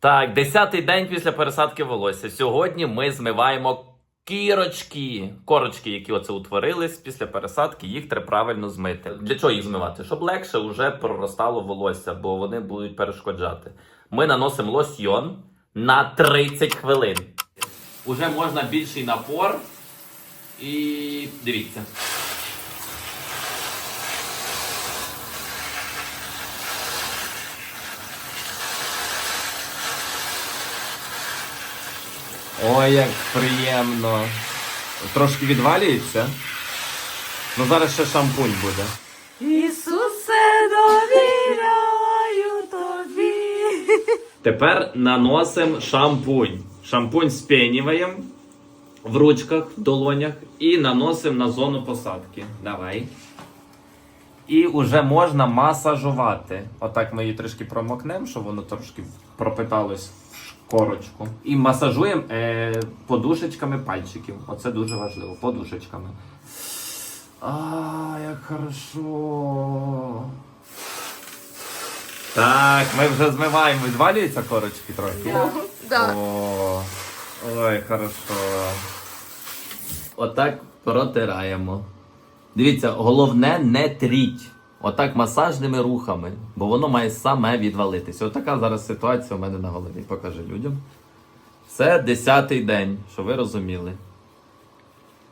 Так, десятий день після пересадки волосся. Сьогодні ми змиваємо кірочки, корочки, які оце утворились після пересадки, їх треба правильно змити. Для чого їх змивати? Щоб легше вже проростало волосся, бо вони будуть перешкоджати. Ми наносимо лосьйон на 30 хвилин. Уже можна більший напор. І дивіться. Ой, як приємно. Трошки відвалюється. Ну зараз ще шампунь буде. Ісусе, довіряю тобі. Тепер наносимо шампунь. Шампунь спінюємо в ручках, в долонях і наносимо на зону посадки. Давай. І вже можна масажувати. Отак ми її трішки промокнемо, щоб воно трошки пропиталось в корочку. І масажуємо е, подушечками пальчиків. Оце дуже важливо. Подушечками. А, як хорошо. Так, ми вже змиваємо. Відвалюються корочки трохи? Да. О, ой, хорошо. Отак протираємо. Дивіться, головне не тріть. Отак масажними рухами, бо воно має саме відвалитися. Отака зараз ситуація у мене на голові. Покажи людям. Це десятий день, що ви розуміли.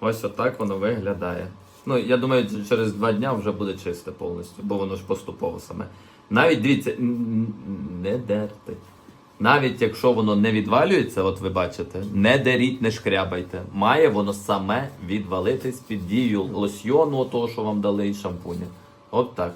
Ось отак воно виглядає. Ну, я думаю, через два дня вже буде чисте повністю, бо воно ж поступово саме. Навіть дивіться, не дерти. Навіть якщо воно не відвалюється, от ви бачите, не деріть, не шкрябайте. Має воно саме відвалитись під дією лосьйону, того, що вам дали, і шампуня. От так.